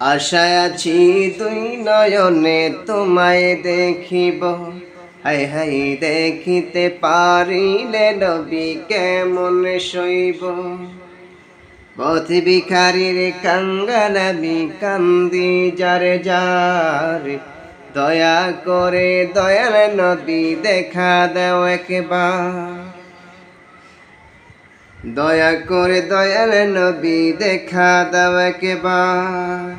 আশায় আছি দুই নয়নে তোমায় দেখিব। হাই হাই দেখিতে পারিলে নবী কেমন শৈব। পথ ভিখারির কাঙ্গালামি কান্দি যারে যার। দয়া করে দয়াল নবী দেখা দাও একবার। দয়া করে দয়াল নবী দেখা দাও একবার।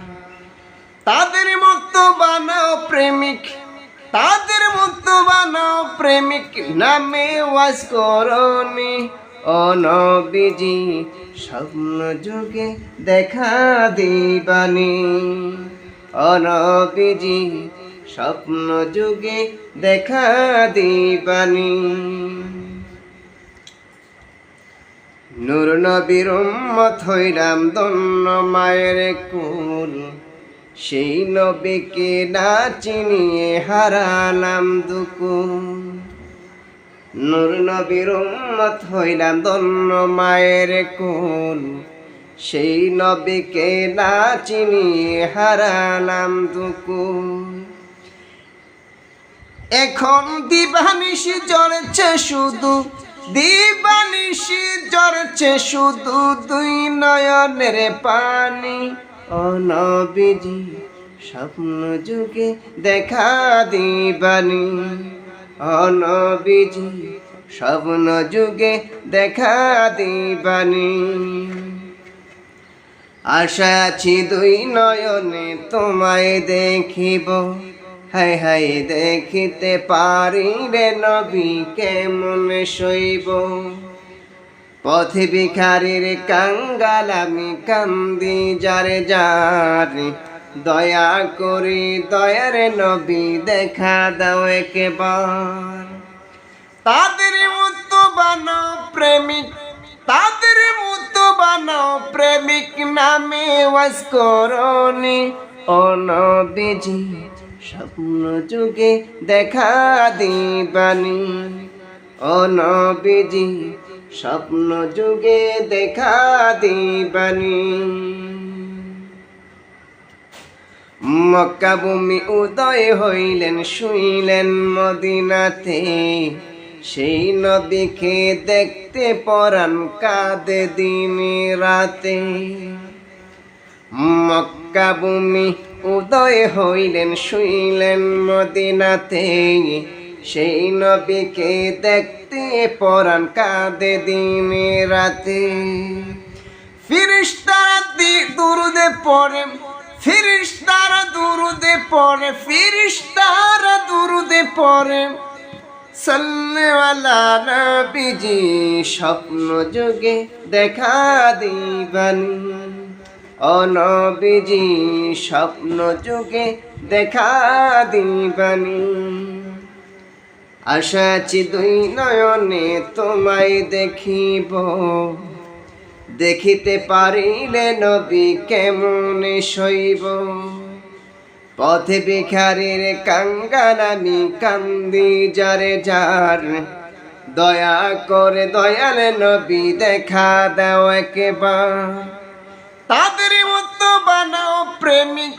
তাদের মুক্ত বানাও প্রেমিক, তাদের মুক্ত বানাও প্রেমিক, নামে ওয়াজ করনি। অনবিজি স্বপ্ন যুগে দেখা দিবানি। অনবিজি স্বপ্ন যুগে দেখা দিবানি। নূর নবীর উম্মত হইলাম দন্ন মায়ের কুল। সেই নবীকে না চিনিয়ে হারালাম দুকুল। নূর নবীর উম্মত হইলাম দন্ন মায়ের কুল। সেই নবীকে না চিনিয়ে হারালাম দুকুল। এখন দিবানিশি জ্বরছে শুধু দিবানিশি জ্বরছে শুধু দুই নয়নের পানি। অনবিজি স্বপ্ন যুগে দেখা দিবানি। অনবিজি স্বপ্ন যুগে দেখা দিবানি। আশা আছি দুই নয়নে তোমায় দেখিব। হাই হাই দেখিতে পারি রে নবী কেমন শৈব? পথে ভিখারির কাঙ্গাল আমি কান্দি, যারে যারে দয়া করি, দয়ার নবী দেখা দাও একেবার। তাদের মতো বানাও প্রেমিক, তাদের মতো বানাও প্রেমিক, নামে ওয়াজ করনি অনবিজি। স্বপ্ন যুগে দেখা দিবানি। অনবিজি, স্বপ্ন যুগে দেখা দিবানি। মক্কা ভূমি উদয় হইলেন, শুইলেন মদিনাতে। সেই নবীকে দেখতে পরান কাঁদে দিনে রাতে। মক্কা ভূমি উদয় হইলেন, শুইলেন মদিনাতে। সেই নবীকে দেখতে পরান কাঁদে দিনে রাতে। ফিরিস্তারা দুরুদে পড়ে, ফিরিস্তারা দুরুদে পড়ে, ফিরিস্তারা দুরুদে পড়ে। সাল্লেওয়ালা নবীজি স্বপ্ন যুগে দেখা দিবানি। অনবিজি স্বপ্ন যুগে দেখা দিবানি। আশা আছি দুই নয়নে তোমায় দেখিব। দেখিতে পারিলে নবী কেমন শৈব পথে ভিখারির কাঙ্গাল আমি কান্দি, যারে যার দয়া করে দয়াল নবী দেখা দাও একেবার। তাদের মতো বানাও প্রেমিক,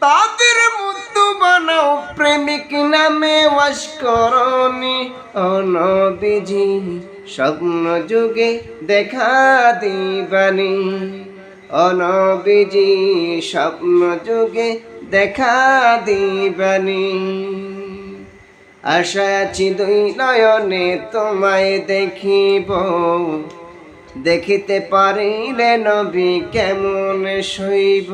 তাদের মতো বানাও প্রেমিক নামে ওয়াস করনি। অনবিজি স্বপ্ন যুগে দেখা দিবানি। অনবিজি স্বপ্ন যুগে দেখা দিবানি। আশা আছি দুই নয়নে তোমায় দেখিব। দেখিতে পারিলে নবী কেমন শৈব?